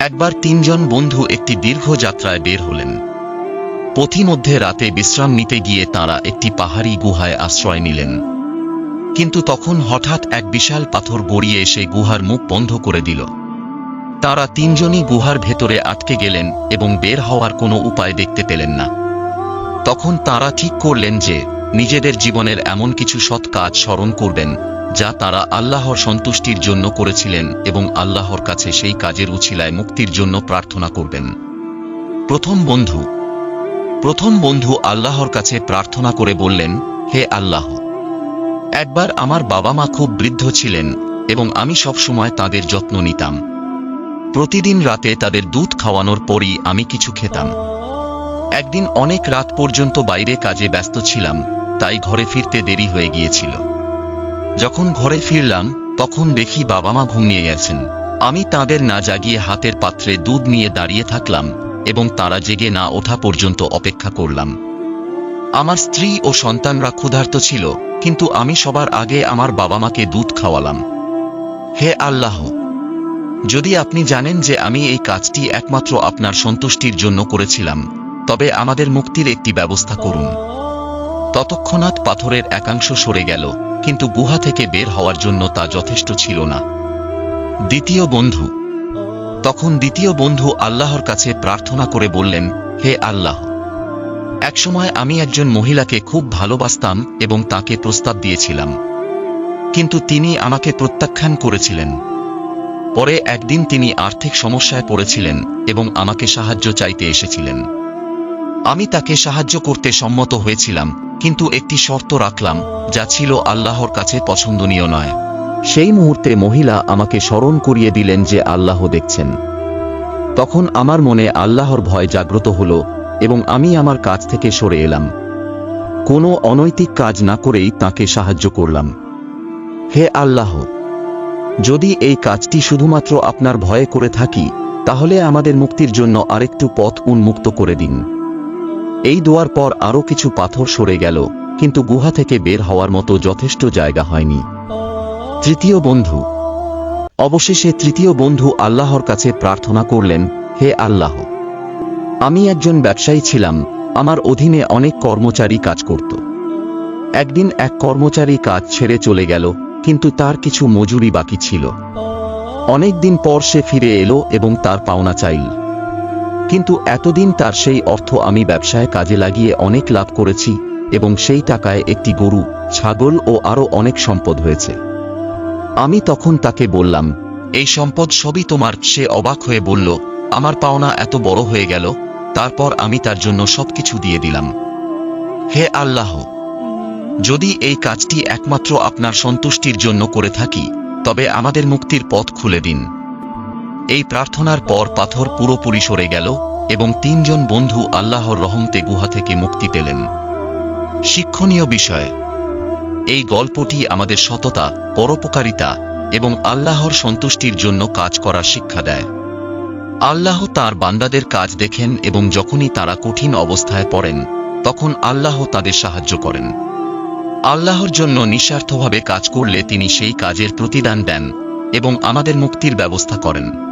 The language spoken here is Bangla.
একবার তিনজন বন্ধু একটি দীর্ঘ যাত্রায় বের হলেন। পথিমধ্যে রাতে বিশ্রাম নিতে গিয়ে তাঁরা একটি পাহাড়ি গুহায় আশ্রয় নিলেন। কিন্তু তখন হঠাৎ এক বিশাল পাথর গড়িয়ে এসে গুহার মুখ বন্ধ করে দিল। তারা তিনজনই গুহার ভেতরে আটকে গেলেন এবং বের হওয়ার কোনো উপায় দেখতে পেলেন না। তখন তারা ঠিক করলেন যে, নিজেদের জীবনের এমন কিছু সৎ কাজ স্মরণ করবেন যা তারা আল্লাহর সন্তুষ্টির জন্য করেছিলেন এবং আল্লাহর কাছে সেই কাজের উছিলায় মুক্তির জন্য প্রার্থনা করবেন। প্রথম বন্ধু। প্রথম বন্ধু আল্লাহর কাছে প্রার্থনা করে বললেন, হে আল্লাহ, একবার আমার বাবা মা খুব বৃদ্ধ ছিলেন এবং আমি সবসময় তাদের যত্ন নিতাম। প্রতিদিন রাতে তাদের দুধ খাওয়ানোর পরই আমি কিছু খেতাম। একদিন অনেক রাত পর্যন্ত বাইরে কাজে ব্যস্ত ছিলাম, তাই ঘরে ফিরতে দেরি হয়ে গিয়েছিল। যখন ঘরে ফিরলাম, তখন দেখি বাবা মা ঘুমিয়ে গেছেন। আমি তাদের না জাগিয়ে হাতের পাত্রে দুধ নিয়ে দাঁড়িয়ে থাকলাম এবং তারা জেগে না ওঠা পর্যন্ত অপেক্ষা করলাম। আমার স্ত্রী ও সন্তানরা ক্ষুধার্ত ছিল, কিন্তু আমি সবার আগে আমার বাবা মাকে দুধ খাওয়ালাম। হে আল্লাহ! যদি আপনি জানেন যে আমি এই কাজটি একমাত্র আপনার সন্তুষ্টির জন্য করেছিলাম, তবে আমাদের মুক্তির একটি ব্যবস্থা করুন। ততক্ষণাৎ পাথরের একাংশ সরে গেল। কিন্তু গুহা থেকে বের হওয়ার জন্য তা যথেষ্ট ছিল না। দ্বিতীয় বন্ধু। তখন দ্বিতীয় বন্ধু আল্লাহর কাছে প্রার্থনা করে বললেন, হে আল্লাহ, একসময় আমি একজন মহিলাকে খুব ভালোবাসতাম এবং তাকে প্রস্তাব দিয়েছিলাম। কিন্তু তিনি আমাকে প্রত্যাখ্যান করেছিলেন। পরে একদিন তিনি আর্থিক সমস্যায় পড়েছিলেন এবং আমাকে সাহায্য চাইতে এসেছিলেন। আমি তাকে সাহায্য করতে সম্মত হয়েছিলাম, কিন্তু একটি শর্ত রাখলাম, যা ছিল আল্লাহর কাছে পছন্দনীয় নয়। সেই মুহূর্তে মহিলা আমাকে স্মরণ করিয়ে দিলেন যে আল্লাহ দেখছেন। তখন আমার মনে আল্লাহর ভয় জাগ্রত হল, এবং আমি আমার কাজ থেকে সরে এলাম। কোনো অনৈতিক কাজ না করেই তাকে সাহায্য করলাম। হে আল্লাহ! যদি এই কাজটি শুধুমাত্র আপনার ভয়ে করে থাকি, তাহলে আমাদের মুক্তির জন্য আরেকটু পথ উন্মুক্ত করে দিন। এই দোয়ার পর আরও কিছু পাথর সরে গেল, কিন্তু গুহা থেকে বের হওয়ার মতো যথেষ্ট জায়গা হয়নি। তৃতীয় বন্ধু। অবশেষে তৃতীয় বন্ধু আল্লাহর কাছে প্রার্থনা করলেন, হে আল্লাহ, আমি একজন ব্যবসায়ী ছিলাম, আমার অধীনে অনেক কর্মচারী কাজ করত। একদিন এক কর্মচারী কাজ ছেড়ে চলে গেল, কিন্তু তার কিছু মজুরি বাকি ছিল। অনেক দিন পর সে ফিরে এলো এবং তার পাওনা চাইল। কিন্তু এতদিন তার সেই অর্থ আমি ব্যবসায় কাজে লাগিয়ে অনেক লাভ করেছি এবং সেই টাকায় একটি গরু, ছাগল ও আরও অনেক সম্পদ হয়েছে। আমি তখন তাকে বললাম, এই সম্পদ সবই তোমার সে অবাক হয়ে বলল, আমার পাওনা এত বড় হয়ে গেল, তারপর আমি তার জন্য সবকিছু দিয়ে দিলাম। হে আল্লাহ! যদি এই কাজটি একমাত্র আপনার সন্তুষ্টির জন্য করে থাকি, তবে আমাদের মুক্তির পথ খুলে দিন। এই প্রার্থনার পর পাথর পুরোপুরি সরে গেল এবং তিনজন বন্ধু আল্লাহর রহমতে গুহা থেকে মুক্তি পেলেন। শিক্ষণীয় বিষয়, এই গল্পটি আমাদের সততা, পরোপকারিতা এবং আল্লাহর সন্তুষ্টির জন্য কাজ করার শিক্ষা দেয়। আল্লাহ তার বান্দাদের কাজ দেখেন এবং যখনই তারা কঠিন অবস্থায় পড়েন, তখন আল্লাহ তাদের সাহায্য করেন। আল্লাহর জন্য নিঃস্বার্থভাবে কাজ করলে তিনি সেই কাজের প্রতিদান দেন এবং আমাদের মুক্তির ব্যবস্থা করেন।